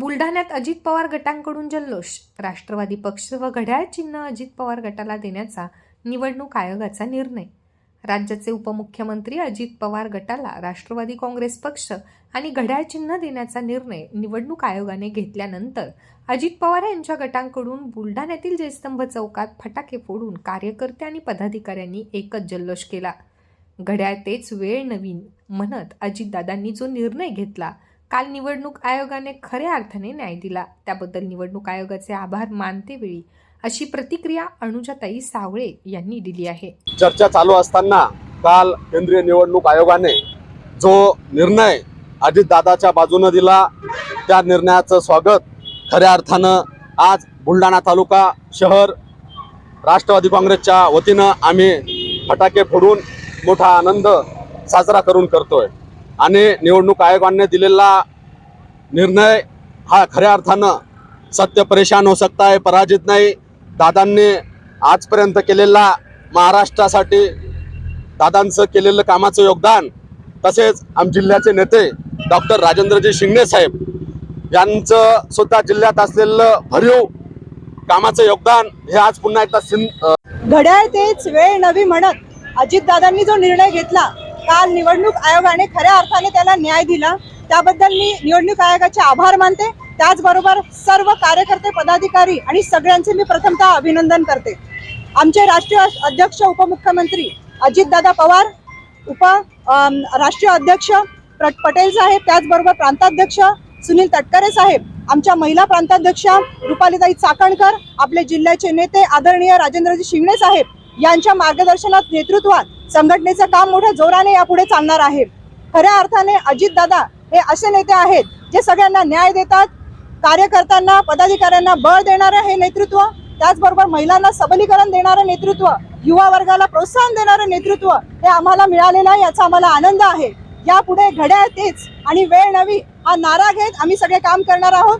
बुलढाण्यात अजित पवार गटांकडून जल्लोष. राष्ट्रवादी पक्ष व घड्याळ चिन्ह अजित पवार गटाला देण्याचा निवडणूक आयोगाचा निर्णय. राज्याचे उपमुख्यमंत्री अजित पवार गटाला राष्ट्रवादी काँग्रेस पक्ष आणि घड्याळ चिन्ह देण्याचा निर्णय निवडणूक आयोगाने घेतल्यानंतर अजित पवार यांच्या गटांकडून बुलढाण्यातील जयस्तंभ चौकात फटाके फोडून कार्यकर्ते आणि पदाधिकाऱ्यांनी एकच जल्लोष केला. घड्याळ तेच वेळ नवीन म्हणत अजितदादांनी जो निर्णय घेतला काल निवडणूक आयोगाने खऱ्या अर्थाने न्याय दिला. त्याबद्दल निवडणूक आयोगाचे आभार मानते वेळी अशी प्रतिक्रिया अनुजाताई सावळे यांनी दिली आहे. चर्चा चालू असताना काल केंद्रीय निवडणूक आयोगाने जो निर्णय अजितदादाच्या बाजूने दिला त्या निर्णयाचं स्वागत खऱ्या अर्थानं आज बुलढाणा तालुका शहर राष्ट्रवादी काँग्रेसच्या वतीनं आम्ही फटाके फोडून मोठा आनंद साजरा करून करतोय. आणि निवडणूक आयोगाने दिलेला निर्णय हा खऱ्या अर्थानं सत्य परेशान हो सकता है पराजित नाही. दादांनी आजपर्यंत केलेला महाराष्ट्रासाठी दादांचं केलेलं कामाचं योगदान तसेच आम जिल्ह्याचे नेते डॉक्टर राजेंद्रजी शिंगणे साहेब यांचं सुद्धा जिल्ह्यात असलेलं भरीव कामाचं योगदान हे आज पुन्हा एकदा सिंध घड्याळ तेच वेळ नवी म्हणत अजितदादांनी जो निर्णय घेतला काल निवडणूक आयोगाने खऱ्या अर्थाने त्याला न्याय दिला. त्याबद्दल मी निवडणूक आयोगाचे आभार मानते. त्याचबरोबर सर्व कार्यकर्ते पदाधिकारी आणि सगळ्यांचे मी प्रथमतः अभिनंदन करते. आमचे राष्ट्रीय अध्यक्ष उपमुख्यमंत्री अजितदादा पवार उप राष्ट्रीय अध्यक्ष पटेल साहेब त्याचबरोबर प्रांताध्यक्ष सुनील तटकरे साहेब आमच्या महिला प्रांताध्यक्षा रुपालीताई चाकणकर आपले जिल्ह्याचे नेते आदरणीय राजेंद्रजी शिंगणे साहेब यांच्या मार्गदर्शनात नेतृत्वात संघटनेचं काम मोठ्या जोराने यापुढे चालणार आहे. खऱ्या अर्थाने अजितदादा हे असे नेते आहेत जे सगळ्यांना न्याय देतात कार्यकर्त्यांना पदाधिकाऱ्यांना बळ देणारं हे नेतृत्व त्याचबरोबर महिलांना सबलीकरण देणारं नेतृत्व युवा वर्गाला प्रोत्साहन देणारं नेतृत्व हे आम्हाला मिळालेलं आहे याचा आम्हाला आनंद आहे. यापुढे घड्याळ तेच आणि वेळ नवी हा नारा घेत आम्ही सगळे काम करणार आहोत.